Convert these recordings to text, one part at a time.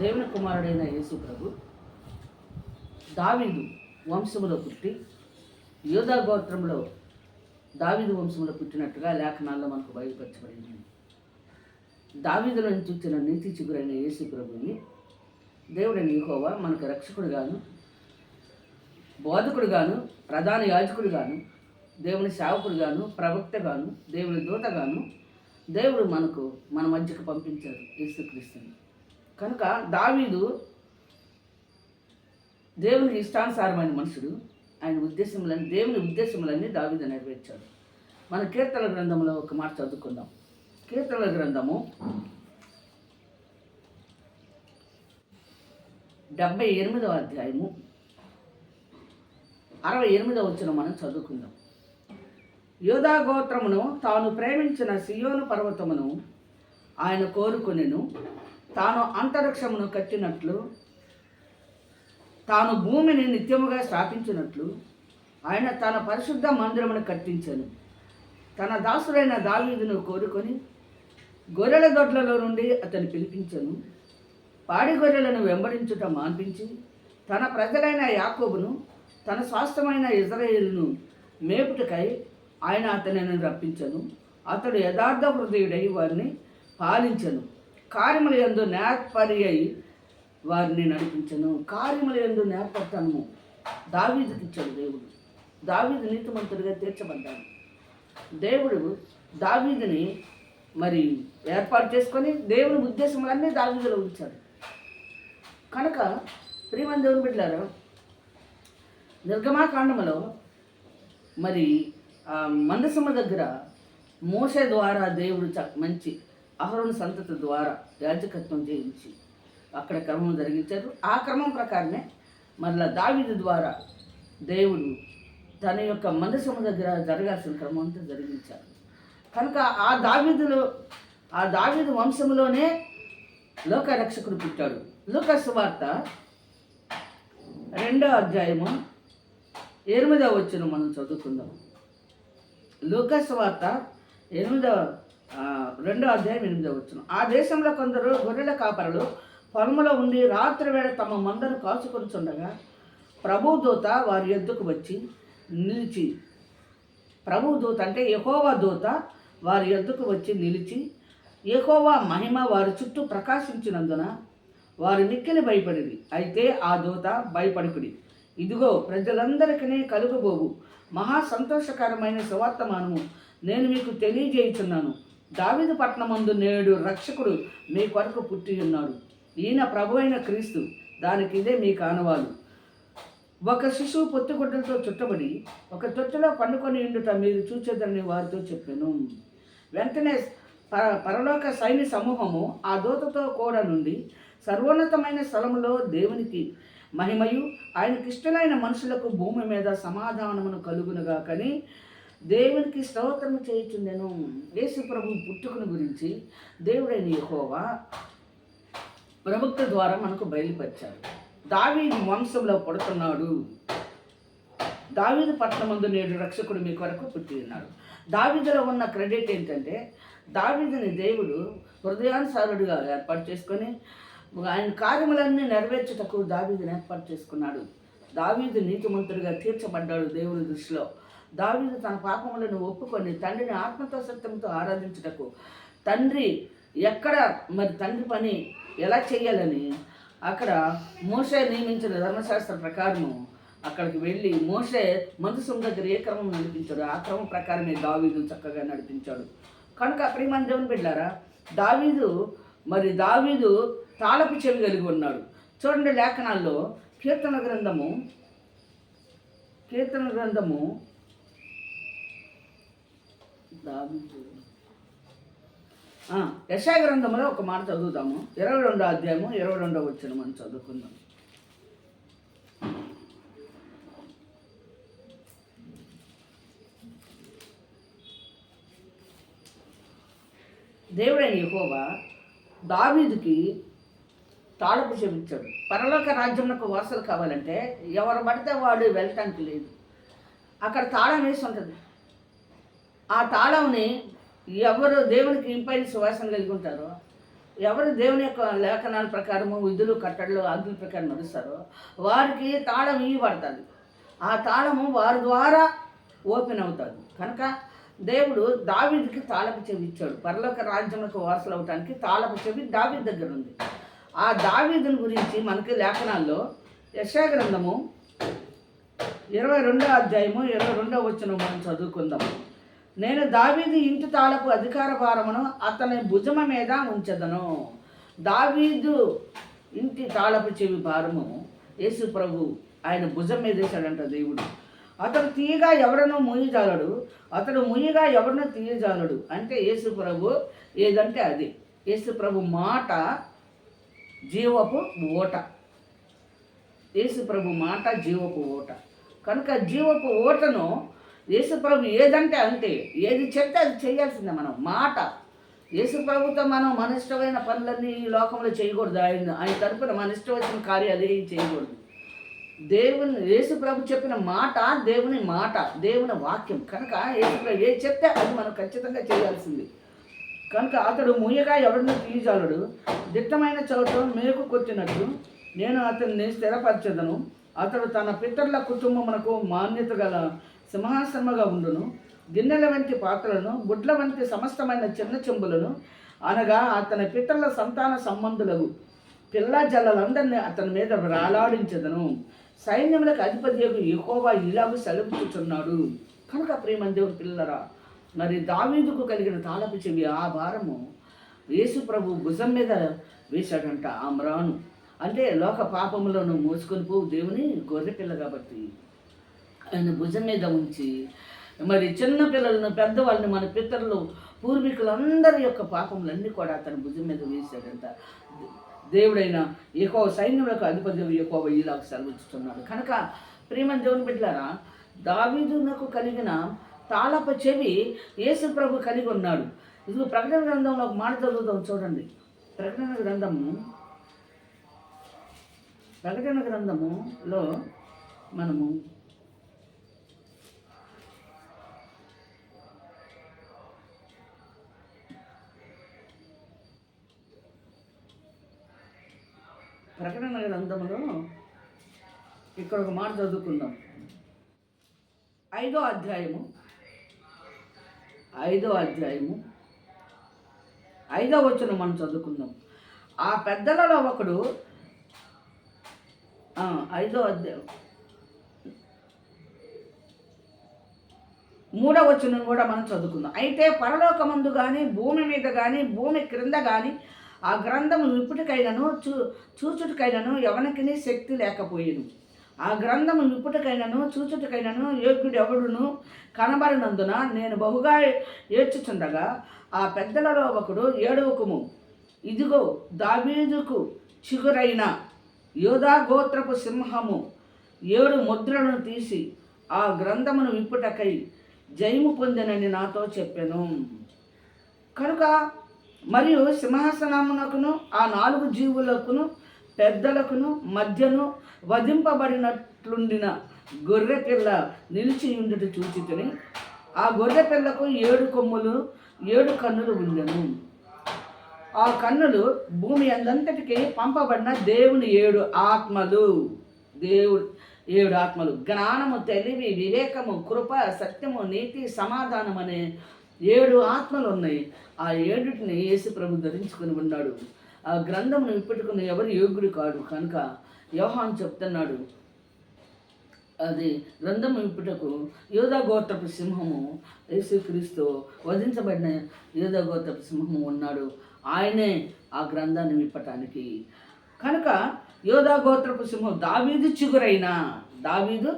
దేవుని కుమారుడైన యేసు ప్రభు దావిదు వంశములో పుట్టి యోధా గోత్రంలో దావిదు వంశంలో పుట్టినట్టుగా లేఖనాల్లో మనకు బయలుపరచబడింది. దావీదులో నుంచి వచ్చిన నీతి చిగురైన యేసు ప్రభుని దేవుడైన యెహోవా మనకు రక్షకుడుగాను బోధకుడుగాను ప్రధాన యాజకుడుగాను దేవుని సేవకుడుగాను ప్రవక్తగాను దేవుని దూతగాను దేవుడు మనకు మన మధ్యకు పంపించారు యేసుక్రీస్తుని. కనుక దావీదు దేవుని ఇష్టానుసారమైన మనుషుడు. ఆయన ఉద్దేశములన్నీ దేవుని ఉద్దేశములన్నీ దావీదు నెరవేర్చాడు. మన కీర్తన గ్రంథంలో ఒక మాట చదువుకుందాం. కీర్తన గ్రంథము డెబ్బై ఎనిమిదవ అధ్యాయము. అరవై ఎనిమిదవ వచ్చిన మనం చదువుకుందాం. యోధా గోత్రమును తాను ప్రేమించిన సియోను పర్వతమును ఆయన కోరుకునేను తాను అంతరిక్షమును కట్టినట్లు తాను భూమిని నిత్యముగా స్థాపించినట్లు ఆయన తన పరిశుద్ధ మందిరమును కట్టించాను. తన దాసుడైన దావీదును కోరుకొని గొర్రెల దొడ్లలో నుండి అతను పిలిపించను. పాడి గొర్రెలను వెంబడించుట మాన్పించి తన ప్రజలైన యాకోబును తన స్వాస్థమైన ఇజ్రాయేలును మేపుటకై ఆయన అతనిని రప్పించను. అతడు యథార్థ హృదయుడై వారిని పాలించను. కార్యముల ఎందు నేర్పరి అయి వారిని నడిపించను. కార్యముల ఎందు నేర్పడతాను. దావీదుకి ఇచ్చాడు దేవుడు. దావీదు నీతిమంతుడిగా తీర్చబడ్డాడు. దేవుడు దావీదుని మరి ఏర్పాటు చేసుకొని దేవుని ఉద్దేశములన్నీ దావీదిలో ఉంచాడు. కనుక ప్రియమని దేవుని బిడ్డారు నిర్గమాకాండములో మరి ఆ మందసమ్మ దగ్గర మోసే ద్వారా దేవుడు చ- మంచి అహరోను సంతతి ద్వారా యాజకత్వం చేయించి అక్కడ క్రమం జరిగించారు. ఆ క్రమం ప్రకారమే మళ్ళా దావిది ద్వారా దేవుడు తన యొక్క మందసమ్మ దగ్గర జరగాల్సిన క్రమం అంతా జరిగించారు. కనుక ఆ దావిదులో ఆ దావిదు వంశంలోనే లోకరక్షకుడు పుట్టాడు. లోక వార్త రెండో అధ్యాయము ఎనిమిదవ వచ్చిన మనం చదువుకుందాం. లోక వార్త ఎనిమిదవ రెండో అధ్యాయం ఎనిమిదో వచ్చిన ఆ దేశంలో కొందరు గొర్రెల కాపరులు పొలములో ఉండి రాత్రి వేళ తమ మందను కాచుకొనిచుండగా ప్రభు దూత వారి ఎద్దుకు వచ్చి నిలిచి ప్రభు దూత అంటే యహోవా దూత వారి ఎద్దుకు వచ్చి నిలిచి యహోవా మహిమ వారి చుట్టూ ప్రకాశించినందున వారి మిక్కిలి భయపడింది అయితే ఆ దూత భయపడుకుడి. ఇదిగో ప్రజలందరికీ కలుగుబోవు. మహా సంతోషకరమైన సువార్తమానము నేను మీకు తెలియజేయుచున్నాను. దావిద పట్టణమందు నేడు రక్షకుడు మీ కొరకు పుట్టి ఉన్నాడు. ఈయన ప్రభు అయిన క్రీస్తు దానికి ఇదే మీ కానవాలు. ఒక శిశువు పొత్తుగుడ్డలతో చుట్టబడి ఒక తొట్టులో పండుకొని ఉండుట మీరు చూచేదని వారితో చెప్పాను. వెంటనే పర పరలోక సైన్య సమూహము ఆ దూతతో కూడా నుండి సర్వోన్నతమైన స్థలంలో దేవునికి మహిమయు ఆయనకిష్టమైన మనుషులకు భూమి మీద సమాధానమును కలుగునుగా కానీ దేవునికి స్తోత్రం చేయుచుండెను. నేను ప్రభు పుట్టుకుని గురించి దేవుడైన యహోవా ప్రవక్త ద్వారా మనకు బయలుపరిచారు దావీదు వంశంలో పడుతున్నాడు. దావీదు పట్టణమందు నేడు రక్షకుడు మీ కొరకు పుట్టి ఉన్నాడు. దావీదులో ఉన్న క్రెడిట్ ఏంటంటే దావీదుని దేవుడు హృదయానుసారుడుగా ఏర్పాటు చేసుకొని ఆయన కార్యములన్నీ నెరవేర్చుటకు దావీదుని ఏర్పాటు చేసుకున్నాడు. దావీదు నీతిమంతుడిగా తీర్చబడ్డాడు దేవుని దృష్టిలో. దావీదు తన పాపములను ఒప్పుకొని తండ్రిని ఆత్మతో సత్యంతో ఆరాధించుటకు. తండ్రి ఎక్కడ మరి తండ్రి పని ఎలా చేయాలని? అక్కడ మోసే నియమించిన ధర్మశాస్త్ర ప్రకారము అక్కడికి వెళ్ళి మోసే మధుసం దగ్గర ఏ క్రమం నడిపించాడు ఆ క్రమం ప్రకారమే దావీదు చక్కగా నడిపించాడు. కనుక ప్రియమని దేవుని బిడ్డారా దావీదు మరి దావీదు తాళపు చెవి కలిగి ఉన్నాడు. చూడండి లేఖనాల్లో కీర్తన గ్రంథము కీర్తన గ్రంథము దావీదు గ్రంథంలో ఒక మాట చదువుతాము ఇరవై రెండో అధ్యాయము ఇరవై రెండో వచ్చిన మనం చదువుకుందాం. దేవుడైన యెహోవా దావీదుకి తాళపు చెప్పించాడు పరలోక రాజ్యంలో వారసులు కావాలంటే ఎవరు పడితే వాడు వెళ్ళటానికి లేదు. అక్కడ తాళం వేసి ఉంటుంది. ఆ తాళంని ఎవరు దేవునికి ఇంపైన సువాసన కలిగి ఉంటారో ఎవరు దేవుని యొక్క లేఖనాల ప్రకారము విధులు కట్టడలు ఆజ్ఞల ప్రకారం నడుస్తారో వారికి తాళం ఇవ్వబడుతుంది. ఆ తాళము వారి ద్వారా ఓపెన్ అవుతుంది. కనుక దేవుడు దావీదుకి తాళపు చెవి ఇచ్చాడు. పరలోక రాజ్యములకు వారసులు అవటానికి తాళపు చెవి దావిడ్ దగ్గర ఉంది. ఆ దావీదుని గురించి మనకి లేఖనాల్లో యశా గ్రంథము ఇరవై రెండో అధ్యాయము ఇరవై రెండో వచ్చిన మనం చదువుకుందాము. నేను దావీదు ఇంటి తాలపు అధికార భారమును అతని భుజమ మీద ఉంచదను. దావీదు ఇంటి తాళపు చెవి భారము. యేసు ప్రభు ఆయన భుజం మీద వేశాడంట దేవుడు. అతడు తీయగా ఎవడనో ముయ్యజాలడు అతడు ముయ్యగా ఎవరినో తీయజాలడు. అంటే యేసు ప్రభు ఏదంటే అది. యేసు ప్రభు మాట జీవపు ఓట. యేసు ప్రభు మాట జీవపు ఓట. కనుక జీవపు ఓటను యేసుప్రభు ఏదంటే అంతే. ఏది చెప్తే అది చేయాల్సిందే మనం. మాట. యేసుప్రభుతో మనం మన ఇష్టమైన పనులన్నీ ఈ లోకంలో చేయకూడదు. ఆయన ఆయన తరపున మన ఇష్టం వచ్చిన కార్యాలు ఏం చేయకూడదు. దేవుని యేసుప్రభు చెప్పిన మాట దేవుని మాట దేవుని వాక్యం. కనుక యేసుప్రభు ఏ చెప్తే అది మనం ఖచ్చితంగా చేయాల్సింది. కనుక అతడు ముయ్యగా ఎవరిని తీయజాలడు. దిట్టమైన చోట మేకు కొట్టినట్టు నేను అతన్ని స్థిరపరచదను. అతడు తన పితరుల కుటుంబమునకు మాన్యత గల సింహాసనముగా ఉండును. గిన్నెల వంటి పాత్రలను గుడ్ల వంటి సమస్తమైన చిన్న చెంబులను అనగా అతని పితరుల సంతాన సంబంధులకు పిల్ల జల్లలందరినీ అతని మీద రాలాడించదను సైన్యములకు అధిపతి ఎక్కువ ఇలాగ సెలవుచుచున్నాడు కనుక ప్రేమ పిల్లరా మరి దావీదుకు కలిగిన తాళపు చెవి ఆ భారము. యేసు ప్రభు భుజం మీద వేశాడంట ఆ అంటే లోక పాపములను మోసుకొని పోవు దేవుని గొర్రెపిల్ల కాబట్టి. ఆయన భుజం మీద ఉంచి మరి చిన్న పిల్లలను పెద్దవాళ్ళని మన పితరులు పూర్వీకులందరి యొక్క పాపములన్నీ కూడా అతని భుజం మీద వేశాడంట. దేవుడైన ఎక్కువ సైన్యులకు అధిపతి ఎక్కువ ఇలాగ సెలవుస్తున్నాడు కనుక ప్రేమ దేవుని బిడ్డారా దావీదునకు కలిగిన తాళప చెవి యేసు ప్రభు కలిగి ఉన్నాడు. ఇది ప్రకటన గ్రంథంలో ఒక మాట చదువుతాం చూడండి. ప్రకటన గ్రంథము ప్రకటన గ్రంథములో మనము ప్రకటన గ్రంథంలో ఇక్కడ ఒక మాట చదువుకుందాం. ఐదో అధ్యాయము. ఐదో అధ్యాయము. ఐదో వచ్చిన మనం చదువుకుందాం. ఆ పెద్దలలో ఒకడు ఐదో అధ్యాయం మూడవ వచనం కూడా మనం చదువుకుందాం. అయితే పరలోకమందు కానీ భూమి మీద కానీ భూమి క్రింద కానీ ఆ గ్రంథము నిప్పుటికైనను చూ చూచుటికైనను ఎవరికి శక్తి లేకపోయేను. ఆ గ్రంథము విప్పుటికైనను చూచుటకైనను యోగ్యుడు ఎవడును కనబడినందున నేను బహుగా ఏడ్చుచుండగా ఆ పెద్దలలో ఒకడు ఏడవకుము. ఇదిగో దావీదుకు చిగురైన యోధా గోత్రపు సింహము ఏడు ముద్రలను తీసి ఆ గ్రంథమును విప్పుటకై జయము పొందినని నాతో చెప్పాను. కనుక మరియు సింహాసనమునకును ఆ నాలుగు జీవులకును పెద్దలకును మధ్యను వధింపబడినట్లుండిన గొర్రె పిల్ల నిలిచి ఉండుట చూచితిని. ఆ గొర్రె పిల్లకు ఏడు కొమ్ములు ఏడు కన్నులు ఉండెను ఆ కన్నులు భూమి అందంతటికి పంపబడిన దేవుని ఏడు ఆత్మలు. దేవుడు ఏడు ఆత్మలు. జ్ఞానము తెలివి వివేకము కృప సత్యము నీతి సమాధానం అనే ఏడు ఆత్మలు ఉన్నాయి. ఆ ఏడుటిని యేసు ప్రభు ధరించుకొని ఉన్నాడు. ఆ గ్రంథమును ఇప్పటికున్న ఎవరు యోగ్యుడు కాడు. కనుక యోహాన్ చెప్తున్నాడు. అది గ్రంథం ఇప్పుటకు యోధా గోత్రపు సింహము యేసుక్రీస్తు వధించబడిన యోధాగోత్రపు సింహము ఉన్నాడు. ఆయనే ఆ గ్రంథాన్ని విప్పటానికి. కనుక యోధా గోత్రపు సింహం దావీదు చిగురైన దావీదు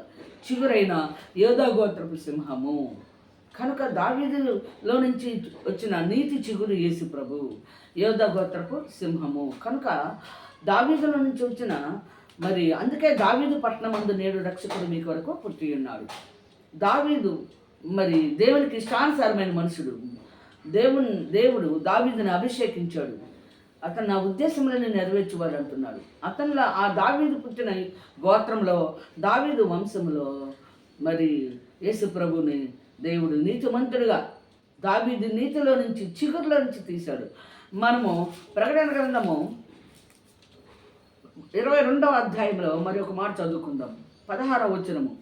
చిగురైన యోధాగోత్రపు సింహము. కనుక దావీదులో నుంచి వచ్చిన నీతి చిగురు యేసు ప్రభు యోధ గోత్రపు సింహము. కనుక దావీదులో నుంచి వచ్చిన మరి అందుకే దావీదు పట్టణమందు నేడు రక్షకుడు మీ కొరకు పుట్టి ఉన్నాడు. దావీదు మరి దేవునికి ఇష్టానుసారమైన మనుషుడు. దేవుని దేవుడు దావీదుని అభిషేకించాడు. అతను నా ఉద్దేశములను నెరవేర్చువాడు అంటున్నాడు. అతనిలో ఆ దావీదు పుట్టిన గోత్రంలో దావీదు వంశంలో మరి యేసు ప్రభుని దేవుడు నీతిమంతుడుగా దాబీది నీతిలో నుంచి చిగురులో నుంచి తీశాడు. మనము ప్రకటన గ్రంథము ఇరవై రెండవ అధ్యాయంలో మరి ఒక మాట చదువుకుందాం. పదహారవ వచనము.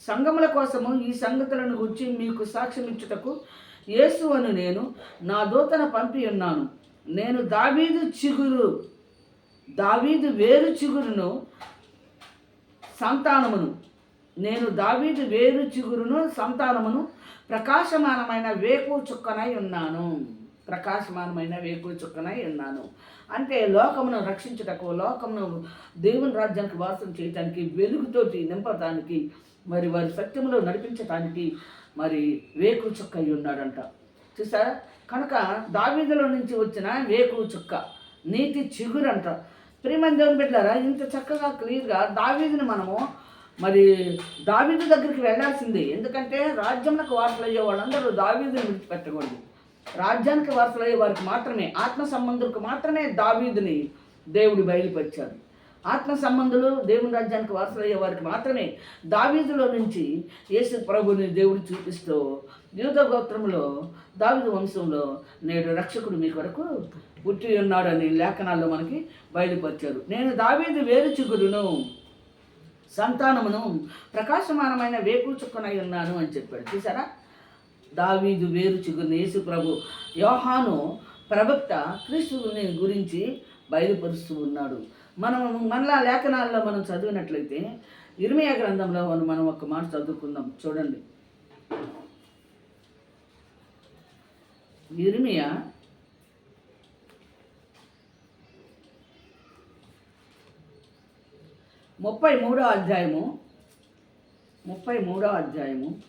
సంగముల కోసము ఈ సంగతులను గురించి మీకు సాక్ష్యం ఇచ్చుటకు యేసు అని నేను నా దూతను పంపి ఉన్నాను. నేను దావీదు చిగురు దావీదు వేరు చిగురును సంతానమును. నేను దావీదు వేరు చిగురును సంతానమును ప్రకాశమానమైన వేకు చుక్కనై ఉన్నాను. ప్రకాశమానమైన వేకు చుక్కనై ఉన్నాను. అంటే లోకమును రక్షించుటకు లోకమును దేవుని రాజ్యానికి వాసం చేయటానికి వెలుగుతోటి నింపటానికి మరి వారి సత్యంలో నడిపించటానికి మరి వేకు చుక్క అయి ఉన్నాడంట. చూసారా కనుక దావీదులో నుంచి వచ్చిన వేకు చుక్క నీతి చిగురంట. ప్రియమైన దేవుని బిడ్డారా ఇంత చక్కగా క్లియర్గా దావీదిని మనము మరి దావీదు దగ్గరికి వెళ్ళాల్సింది. ఎందుకంటే రాజ్యంలో వారసులు అయ్యే వాళ్ళందరూ దావీదుని విడిచిపెట్టకూడదు. రాజ్యానికి వారసులు అయ్యే వారికి మాత్రమే ఆత్మ సంబంధులకు మాత్రమే దావీదుని దేవుడు బయలుపరిచాడు. ఆత్మ సంబంధులు దేవుని రాజ్యానికి వారసులు అయ్యే వారికి మాత్రమే దావీదులో నుంచి యేసు ప్రభుని దేవుడు చూపిస్తూ యూద గోత్రంలో దావీదు వంశంలో నేడు రక్షకుడు మీ కొరకు పుట్టి ఉన్నాడని లేఖనాల్లో మనకి బయలుపరిచారు. నేను దావీదు వేరు చిగురును. సంతానమును ప్రకాశమానమైన వేకు చుక్కనై ఉన్నాను అని చెప్పాడు. చూసారా దావీదు వేరు చిగురుని యేసు ప్రభు యోహాను ప్రవక్త క్రీస్తుని గురించి బయలుపరుస్తూ ఉన్నాడు. మనం మనలా లేఖనాల్లో మనం చదివినట్లయితే ఇర్మియా గ్రంథంలో మనం మనం ఒక మాట చదువుకుందాం. చూడండి. ఇర్మియా ముప్పై మూడో అధ్యాయము. ముప్పై మూడో అధ్యాయము.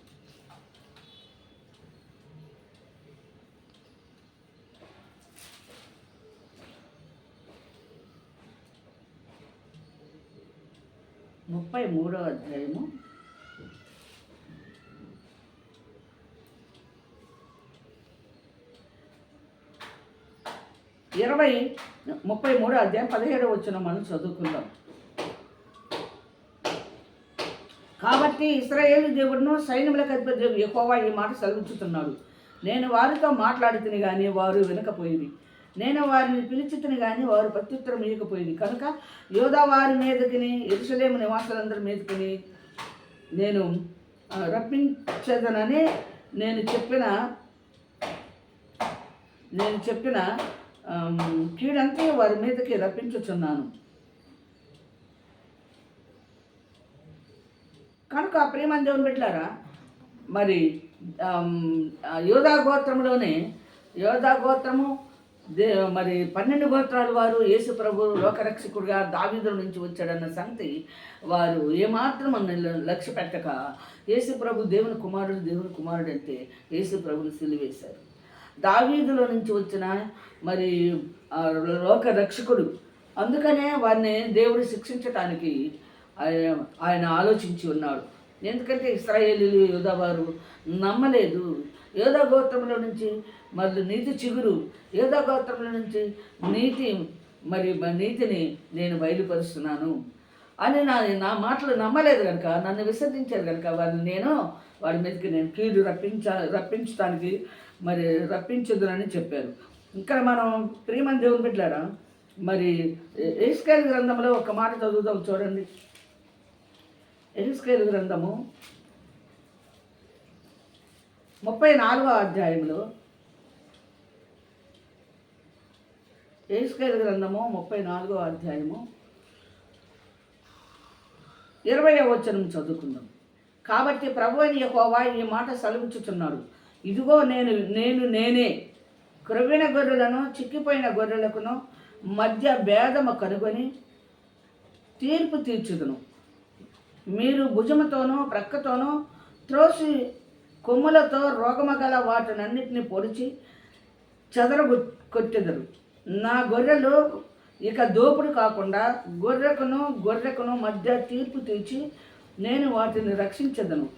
ముప్పై మూడో అధ్యాయము. ఇరవై ముప్పై మూడో అధ్యాయం పదిహేడు వచ్చిన మనం చదువుకుందాం. కాబట్టి ఇస్రాయేలు దేవుడును సైన్యములకు అధిపతి ఎక్కువ ఈ మాట సెలవుచ్చుతున్నాడు. నేను వారితో మాట్లాడుతుని కానీ వారు వినకపోయింది నేను వారిని పిలిచితిని కానీ వారు ప్రత్యుత్తరం ఇవ్వకపోయింది కనుక యోధా వారి మీదకిని ఎరుసలేము నివాసులందరి మీదకిని నేను రప్పించదనని నేను చెప్పిన నేను చెప్పిన కీడంతా వారి మీదకి రప్పించుచున్నాను. కనుక ప్రేమ దేవుని బిడ్డారా మరి యోధా గోత్రంలోనే యోధా గోత్రము దే మరి పన్నెండు గోత్రాల వారు యేసు ప్రభు లోకరక్షకుడిగా దావీదుల నుంచి వచ్చాడన్న సంగతి వారు ఏమాత్రం అన్న లక్ష్య పెట్టక యేసు ప్రభు దేవుని కుమారుడు దేవుని కుమారుడు అంటే యేసు ప్రభుని సిలివేశారు. దావీదులో నుంచి వచ్చిన మరి ఆ లోక రక్షకుడు అందుకనే వారిని దేవుడు శిక్షించటానికి ఆయన ఆయన ఆలోచించి ఉన్నాడు. ఎందుకంటే ఇస్రాయేలీలు యోధావారు నమ్మలేదు. యోధా గోత్రంలో నుంచి మరి నీతి చిగురు. యోధా గోత్రంలో నుంచి నీతి మరి నీతిని నేను బయలుపరుస్తున్నాను. అని నా నా మాటలు నమ్మలేదు కనుక నన్ను విసర్జించారు కనుక వారిని నేను వాడి మీదకి నేను కీడు రప్పించ రప్పించడానికి మరి రప్పించదునని చెప్పారు. ఇక్కడ మనం ప్రియమని దేవుని బిడ్డారా మరి ఏస్కేల్ గ్రంథంలో ఒక మాట చదువుదాం చూడండి. ఎహెస్కేల్ గ్రంథము ముప్పై నాలుగో అధ్యాయంలో ఎహెస్కేల్ గ్రంథము ముప్పై నాలుగో అధ్యాయము ఇరవై వచనం చదువుకుందాం. కాబట్టి ప్రభు అని యహోవా ఈ మాట సెలవిచ్చుచున్నాడు. ఇదిగో నేను నేను నేనే క్రొవ్విన గొర్రెలను చిక్కిపోయిన గొర్రెలకును మధ్య భేదము కనుగొని తీర్పు తీర్చుదును. మీరు భుజముతోనూ ప్రక్కతోనూ త్రోసి కొమ్ములతో రోగమగల వాటినన్నిటిని పొడిచి చెదరగొ కొట్టెదరు. నా గొర్రెలు ఇక దోపుడు కాకుండా గొర్రెకును గొర్రెకును మధ్య తీర్పు తీర్చి నేను వాటిని రక్షించదను.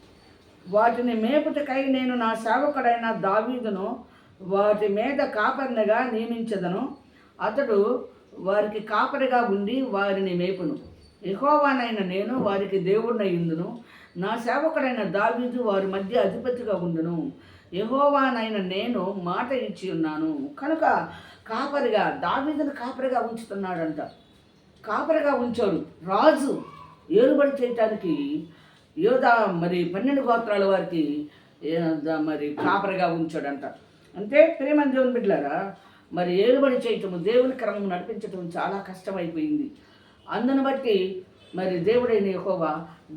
వాటిని మేపుటకై నేను నా సేవకుడైన దావీదును వాటి మీద కాపరినగా నియమించదను. అతడు వారికి కాపరిగా ఉండి వారిని మేపును. యహోవానైన నేను వారికి దేవుడినై నా సేవకుడైన దావీదు వారి మధ్య అధిపతిగా ఉండును యహోవానైన నేను మాట ఇచ్చి ఉన్నాను. కనుక కాపరిగా దావీదును కాపరిగా ఉంచుతున్నాడంట. కాపరిగా ఉంచాడు. రాజు ఏలుబడి చేయటానికి యోధా మరి పన్నెండు గోత్రాల వారికి మరి కాపరిగా ఉంచాడంట. అంటే ప్రేమ దేవుని బిడ్డలారా మరి ఏలుబడి చేయటము దేవుని క్రమం నడిపించటం చాలా కష్టమైపోయింది. అందును బట్టి మరి దేవుడైన యహోవా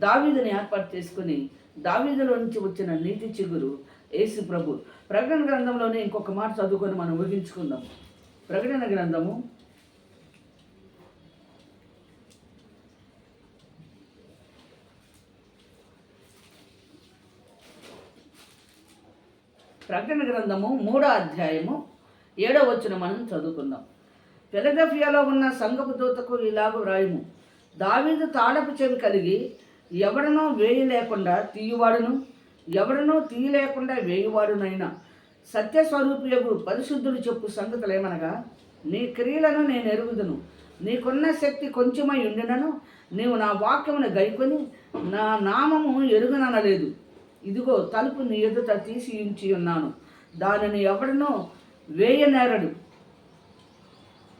దావీదుని ఏర్పాటు చేసుకుని దావీదులో నుంచి వచ్చిన నీతి చిగురు యేసు ప్రభు. ప్రకటన గ్రంథంలోనే ఇంకొక మాట చదువుకొని మనం ఊహించుకుందాం ప్రకటన గ్రంథము ప్రకటన గ్రంథము మూడో అధ్యాయము ఏడో వచ్చిన మనం చదువుకుందాం. ఫిలడెఫియాలో ఉన్న సంగపు దూతకు ఇలాగ వ్రాయము. దావీదు తాళపు చెవి కలిగి ఎవడనో వేయి లేకుండా తీయువాడును ఎవడనో తీయలేకుండా వేయువాడునైనా. సత్యస్వరూపియకు పరిశుద్ధుడు చెప్పు సంగతులేమనగా నీ క్రియలను నేను ఎరుగుదును. నీకున్న శక్తి కొంచెమై ఉండినను నీవు నా వాక్యమును గైకొని నా నామము ఎరుగననలేదు. ఇదిగో తలుపు నీ ఎదుట తీసి ఉంచి ఉన్నాను దానిని ఎవడనో వేయనేరడు.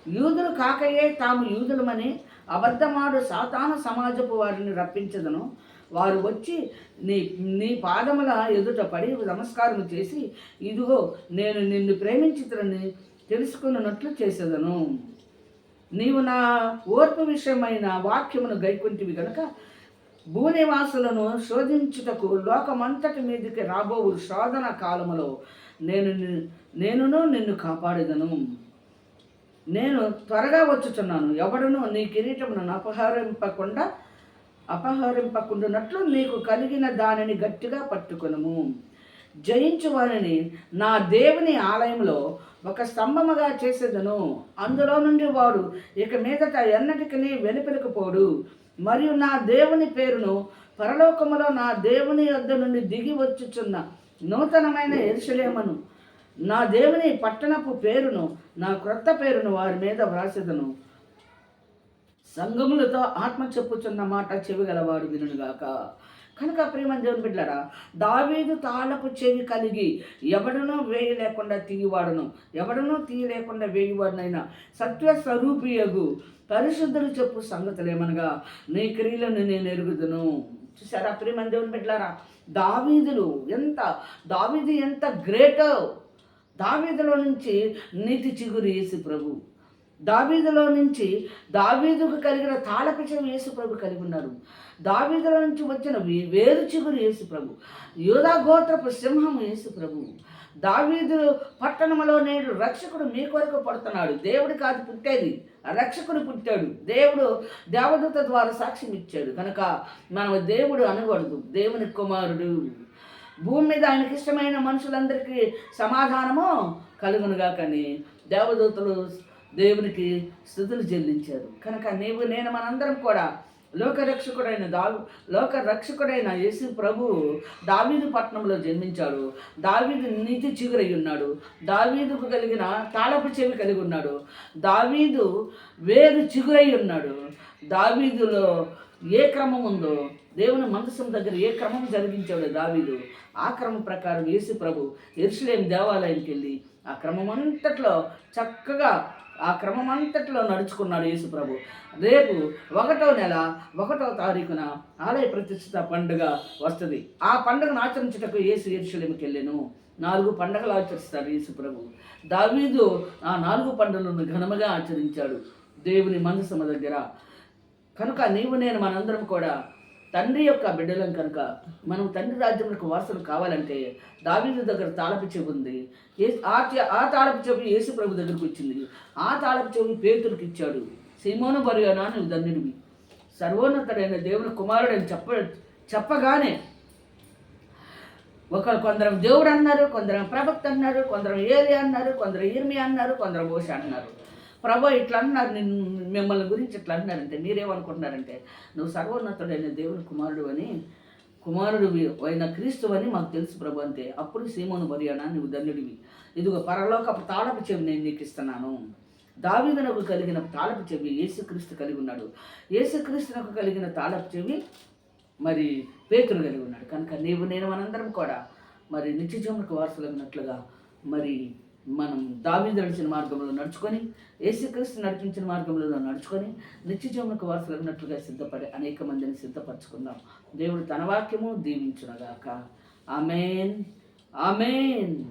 యూదులు కాకయే తాము యూదులమని అబద్ధమాడు సాతాన సమాజపు వారిని రప్పించదను. వారు వచ్చి నీ నీ పాదముల ఎదుట పడి నమస్కారం చేసి ఇదిగో నేను నిన్ను ప్రేమించుతుని తెలుసుకున్నట్లు చేసేదను. నీవు నా ఓర్పు విషయమైన వాక్యమును గైకుంటివి గనుక భూనివాసులను శోధించుటకు లోకమంతటి మీదకి రాబోవు శోధన కాలములో నేను ని- నేనును నిన్ను కాపాడేదను. నేను త్వరగా వచ్చుచున్నాను. ఎవడను నీ కిరీటమును అపహరింపకుండా అపహరింపకుండానట్లు నీకు కలిగిన దానిని గట్టిగా పట్టుకును జయించు వారిని నా దేవుని ఆలయంలో ఒక స్తంభముగా చేసేదను. అందులో నుండి వాడు ఇక మీదట ఎన్నటికీ వెనుపెలకపోడు మరియు నా దేవుని పేరును పరలోకములో నా దేవుని యొద్ద నుండి దిగి వచ్చుచున్న నూతనమైన ఎరుసలేమను నా దేవుని పట్టణపు పేరును నా క్రొత్త పేరును వారి మీద వ్రాసేదను. సంగములతో ఆత్మ చెప్పుచున్న మాట చెవిగలవాడు వినుగాక కనుక ప్రేమని దేవుని బిడ్డరా దావీదు తాళపు చెవి కలిగి ఎవడనో వేయి లేకుండా తీయవాడును ఎవడనో తీయ లేకుండా వేయవాడునైనా స్వరూపియగు పరిశుద్ధులు చెప్పు సంగతులేమనగా నీ క్రియలను నేను ఎరుగుదును. చూసారా ప్రేమ దేవుని బిడ్డలారా దావీదులు ఎంత దావీదు ఎంత గ్రేటో దావీదులో నుంచి నీతి చిగురు యేసు ప్రభు. దావీదులో నుంచి దావీదుకు కలిగిన తాళపు యేసు ప్రభు కలిగి ఉన్నారు. దావీదులో నుంచి వచ్చిన వేరు చిగురు యేసు ప్రభు. యోధా గోత్రపు సింహం యేసు ప్రభు. దావీదు పట్టణంలో నేడు రక్షకుడు మీ కొరకు పడుతున్నాడు. దేవుడు కాదు పుట్టేది. రక్షకుడు పుట్టాడు. దేవుడు దేవదూత ద్వారా సాక్ష్యం ఇచ్చాడు. కనుక మనం దేవుడు అనకూడదు. దేవుని కుమారుడు. భూమి మీద ఆయనకి ఇష్టమైన మనుషులందరికీ సమాధానము కలుగునుగా కానీ దేవదూతలు దేవునికి స్థుతులు చెల్లించారు. కనుక నీవు నేను మనందరం కూడా లోకరక్షకుడైన దావి లోక రక్షకుడైన యేసు ప్రభు దావీదు పట్టణంలో జన్మించాడు. దావీదు నీతి చిగురై ఉన్నాడు. దావీదుకు కలిగిన తాళపు చెవి కలిగి ఉన్నాడు. దావీదు వేరు చిగురై ఉన్నాడు. దావీదులో ఏ క్రమం ఉందో దేవుని మందసం దగ్గర ఏ క్రమం జరిగించాడు దావీదు? ఆ క్రమం ప్రకారం యేసు ప్రభు ఎరుసలేం దేవాలయానికి వెళ్ళి ఆ క్రమం అంతట్లో చక్కగా ఆ క్రమం అంతట్లో నడుచుకున్నాడు యేసు ప్రభు. రేపు ఒకటో నెల ఒకటో తారీఖున ఆలయ ప్రతిష్ఠిత పండుగ వస్తుంది. ఆ పండుగను ఆచరించుటకు యేసు ఎరుసలేంకి వెళ్ళాను. నాలుగు పండుగలు ఆచరిస్తారు యేసు ప్రభు. దావీదు ఆ నాలుగు పండుగలను ఘనముగా ఆచరించాడు దేవుని మనసమ దగ్గర. కనుక నీవు నేను మనందరం కూడా తండ్రి యొక్క బిడ్డలం కనుక మనం తండ్రి రాజ్యములకు వారసులు కావాలంటే దావీదు దగ్గర తాళపు చెవి ఉంది. ఆ తాళపు చెవి యేసు ప్రభు దగ్గరకు వచ్చింది. ఆ తాళపు చెవి పేతులకు ఇచ్చాడు. సిమోను బరుయానా నువ్వు ధన్యుడివి. సర్వోన్నతుడైన దేవుని కుమారుడని చెప్ప చెప్పగానే ఒకరు కొందరం దేవుడు అన్నారు కొందరం ప్రవక్త అన్నారు కొందరం ఏలి అన్నారు కొందరు ఇర్మి అన్నారు కొందరు మోస అన్నారు. ప్రభు ఇట్లా అన్నారు నేను మిమ్మల్ని గురించి ఇట్లా అన్నారంటే మీరేమనుకుంటున్నారంటే నువ్వు సర్వోన్నతుడైన దేవుని కుమారుడు అని కుమారుడు అయిన క్రీస్తు అని మాకు తెలుసు ప్రభు అంతే అప్పుడు సీమోను బరియానా నువ్వు ధన్యుడివి. ఇదిగో పరలోక తాళపు చెవి నేను నీకు ఇస్తున్నాను. దావీదునకు కలిగిన తాళపు చెవి యేసుక్రీస్తు కలిగి ఉన్నాడు. యేసుక్రీస్తునకు కలిగిన తాళపు చెవి మరి పేతులు కలిగి ఉన్నాడు. కనుక నీవు నేను మనందరం కూడా మరి నిత్యజములకు వారసులగినట్లుగా మరి మనం దావి నడిచిన మార్గంలో నడుచుకొని యేసుక్రీస్తు నడిపించిన మార్గంలో నడుచుకొని నిత్యజములకు వారసులగినట్లుగా సిద్ధపడి అనేక మందిని సిద్ధపరచుకుందాం. దేవుడు తన వాక్యము దీవించునగాక. ఆమెన్. ఆమెన్.